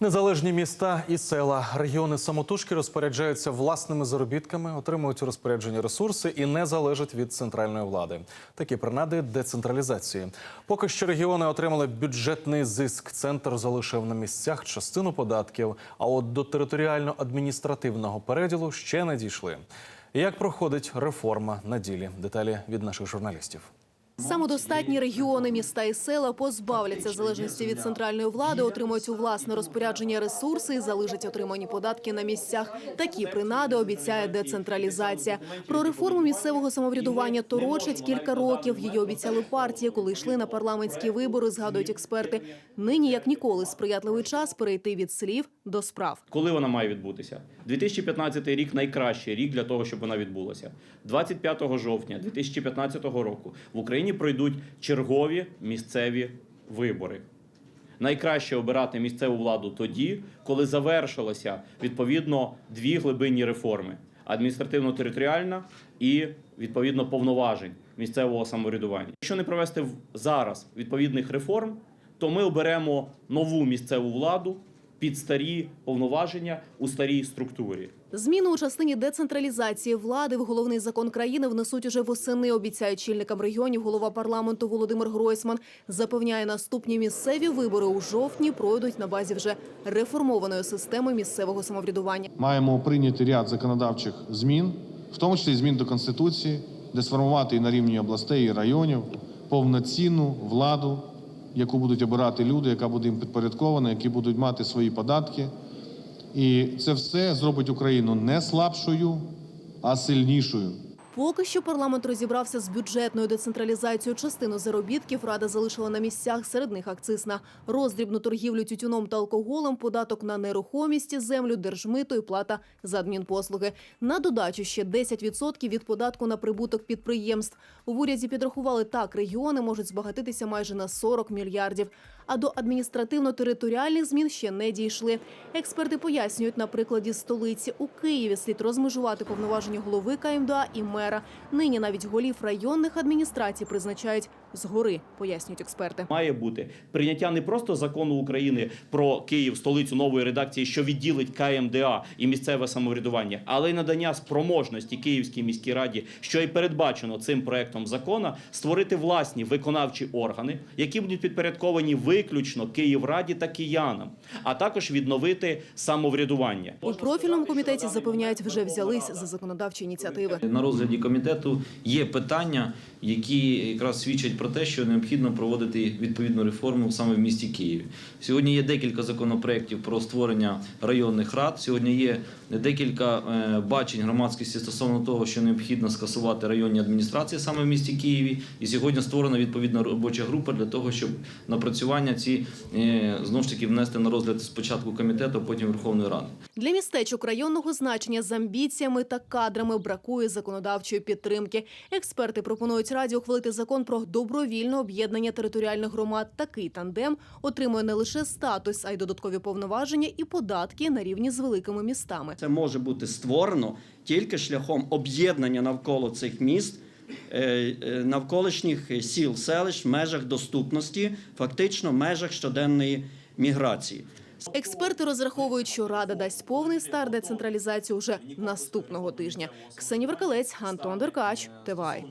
Незалежні міста і села, регіони самотужки розпоряджаються власними заробітками, отримують у розпорядження ресурси і не залежать від центральної влади. Такі принади децентралізації. Поки що регіони отримали бюджетний зиск. Центр залишив на місцях частину податків. А от до територіально-адміністративного переділу ще не дійшли. Як проходить реформа на ділі? Деталі від наших журналістів. Самодостатні регіони, міста і села позбавляться залежності від центральної влади, отримують у власне розпорядження ресурси і залежать отримані податки на місцях. Такі принади обіцяє децентралізація. Про реформу місцевого самоврядування торочать кілька років. Її обіцяли партії, коли йшли на парламентські вибори. Згадують експерти. Нині як ніколи сприятливий час перейти від слів до справ. Коли вона має відбутися? 2015 рік найкращий рік для того, щоб вона відбулася. 25 жовтня 2015 року в Україні пройдуть чергові місцеві вибори. Найкраще обирати місцеву владу тоді, коли завершилося відповідно дві глибинні реформи: адміністративно-територіальна і відповідно повноважень місцевого самоврядування. Якщо не провести зараз відповідних реформ, то ми оберемо нову місцеву владу під старі повноваження у старій структурі. Зміни у частині децентралізації влади в головний закон країни внесуть уже восени. Обіцяє чільникам регіонів голова парламенту Володимир Гройсман. Запевняє, наступні місцеві вибори у жовтні пройдуть на базі вже реформованої системи місцевого самоврядування. Маємо прийняти ряд законодавчих змін, в тому числі змін до Конституції, де сформувати і на рівні областей і районів повноцінну владу, яку будуть обирати люди, яка буде їм підпорядкована, які будуть мати свої податки. І це все зробить Україну не слабшою, а сильнішою. Поки що парламент розібрався з бюджетною децентралізацією. Частину заробітків рада залишила на місцях. Серед них акциз на роздрібну торгівлю тютюном та алкоголем, податок на нерухомість, землю, держмито і плата за адмінпослуги. На додачу ще 10% від податку на прибуток підприємств. В уряді підрахували так, регіони можуть збагатитися майже на 40 мільярдів. А до адміністративно-територіальних змін ще не дійшли. Експерти пояснюють на прикладі столиці у Києві слід розмежувати повноваження голови КМДА і мера. Нині навіть голів районних адміністрацій призначають згори, пояснюють експерти. Має бути прийняття не просто закону України про Київ, столицю нової редакції, що відділить КМДА і місцеве самоврядування, але й надання спроможності Київській міській раді, що і передбачено цим проектом закону, створити власні виконавчі органи, які будуть підпорядковані виключно Київраді та киянам, а також відновити самоврядування. У профільному комітеті запевняють, вже взялись за законодавчі ініціативи. На розгляді комітету є питання, які якраз свідчать про те, що необхідно проводити відповідну реформу саме в місті Києві. Сьогодні є декілька законопроєктів про створення районних рад. Сьогодні є декілька е, бачень громадськості стосовно того, що необхідно скасувати районні адміністрації саме в місті Києві. І сьогодні створена відповідна робоча група для того, щоб напрацювання ці е, знову ж таки внести на розгляд спочатку комітету, потім Верховної Ради. Для містечок районного значення з амбіціями та кадрами бракує законодавчої підтримки. Експерти пропонують раді ухвалити закон про добровільне об'єднання територіальних громад. Такий тандем отримує не лише статус, а й додаткові повноваження і податки на рівні з великими містами. Це може бути створено тільки шляхом об'єднання навколо цих міст. е, е, Навколишніх сіл, селищ в межах доступності, фактично в межах щоденної міграції. Експерти розраховують, що рада дасть повний старт децентралізації уже наступного тижня. Ксенія Веркалець, Антон Деркач, ТВАЙ.